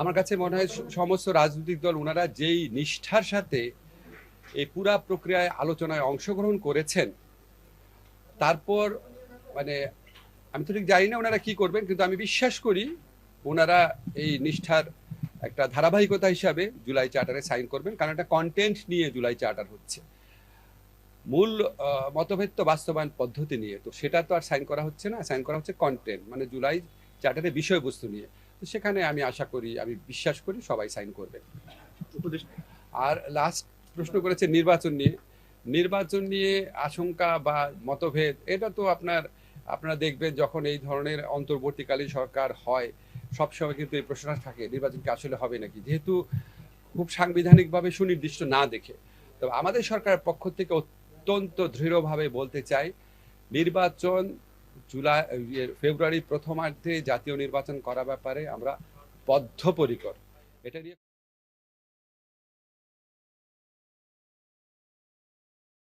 আমার কাছে মনে হয় সমস্ত রাজনৈতিক দল ওনারা যেই নিষ্ঠার সাথে এই পুরা প্রক্রিয়ায় আলোচনায় অংশগ্রহণ করেছেন, তারপর মানে আমি তো ঠিক জানি না ওনারা কি করবেন, কিন্তু আমি বিশ্বাস করি ওনারা এই নিষ্ঠার একটা ধারাবাহিকতা হিসাবে জুলাই চার্টারে সাইন করবেন, কারণ একটা কন্টেন্ট নিয়ে জুলাই চার্টার হচ্ছে। মূল মতভেদ তো বাস্তবায়ন পদ্ধতি নিয়ে, তো সেটা তো আর সাইন করা হচ্ছে না, সাইন করা হচ্ছে কন্টেন্ট মানে জুলাই চার্টারের বিষয়বস্তু নিয়ে। সেখানে আমি আশা করি আমি বিশ্বাস করি সবাই সাইন করবে। আর লাস্ট প্রশ্ন করেছে নির্বাচন নিয়ে। নির্বাচন নিয়ে আশঙ্কা বা মতভেদ এটা তো আপনার আপনারা দেখবেন যখন এই ধরনের অন্তর্বর্তীকালীন সরকার হয় সবসময় কিন্তু এই প্রশ্নটা থাকে নির্বাচন কি আসলে হবে নাকি? যেহেতু খুব সাংবিধানিকভাবে সুনির্দিষ্ট না দেখে। তবে আমাদের সরকারের পক্ষ থেকে অত্যন্ত দৃঢ়ভাবে বলতে চাই নির্বাচন জুলাই ফেব্রুয়ারি প্রথমার্ধে জাতীয় নির্বাচন করা ব্যাপারে আমরা বদ্ধপরিকর। এটা নিয়ে